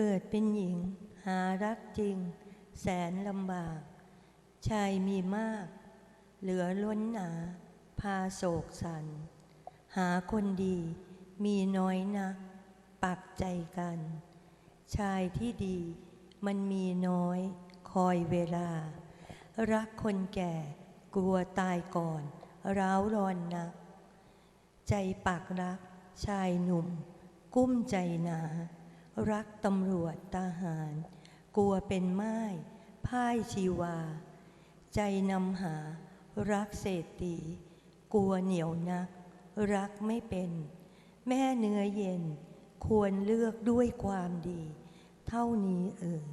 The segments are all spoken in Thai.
เกิดเป็นหญิง หารักจริง แสนลำบาก ชายมีมาก เหลือล้นหนา พาโศกสัน หาคนดีมีน้อยนัก ปักใจกัน ชายที่ดีมันมีน้อย คอยเวลา รักคนแก่กลัวตายก่อน ร้าวรอนนัก ใจปากรัก ชายหนุ่ม กุ้มใจหนา รักตำรวจทหาร กลัวเป็นไม้พ่ายชีวา ใจนำหา รักเศรษฐีกลัวเหนียวนัก รักไม่เป็น แม่เนื้อเย็น ควรเลือกด้วยความดี เท่านี้เอ่ย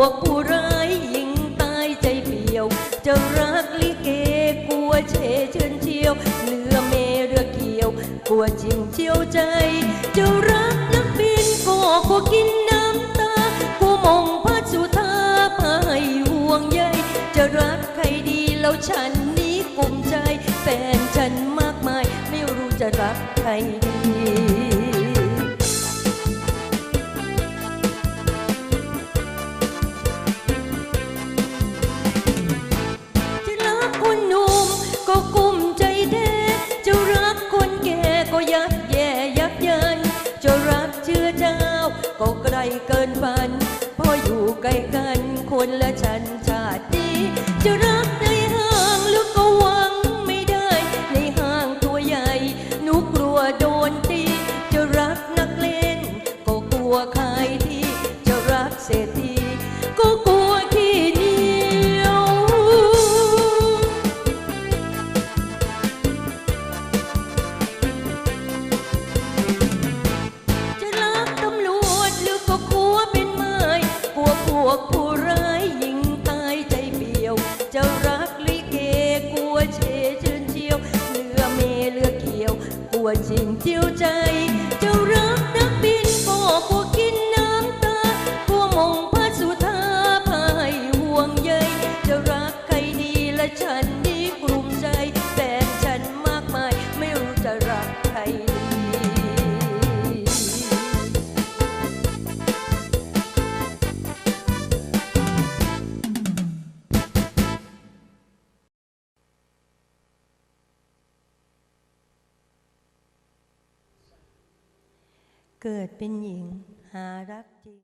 วพวกผู้ร้ายยิงตายใจเปลี่ยว จะรักลิเกกลัวเชเชิญเชียวเรือเมเรือเกี่ยว กลัวจริงเชียวใจ จะรักนักบินก็กลัวกินน้ำตา กลัวมองพัดสุธาพาให้ห่วงใยจะรักใครดีแล้วฉันนี้กลุ่มใจ แฟนฉันมากมาย ไม่รู้จะรักใครดี และฉันชาติดีจะรัก ร้ายยิงตายใจเปี่ยวจะรักลิเกกลัวเชเชิญเชียว เลือเมเรือเกี่ยว กลัวจริงเจียวใจ เกิดเป็นหญิงหารักจริง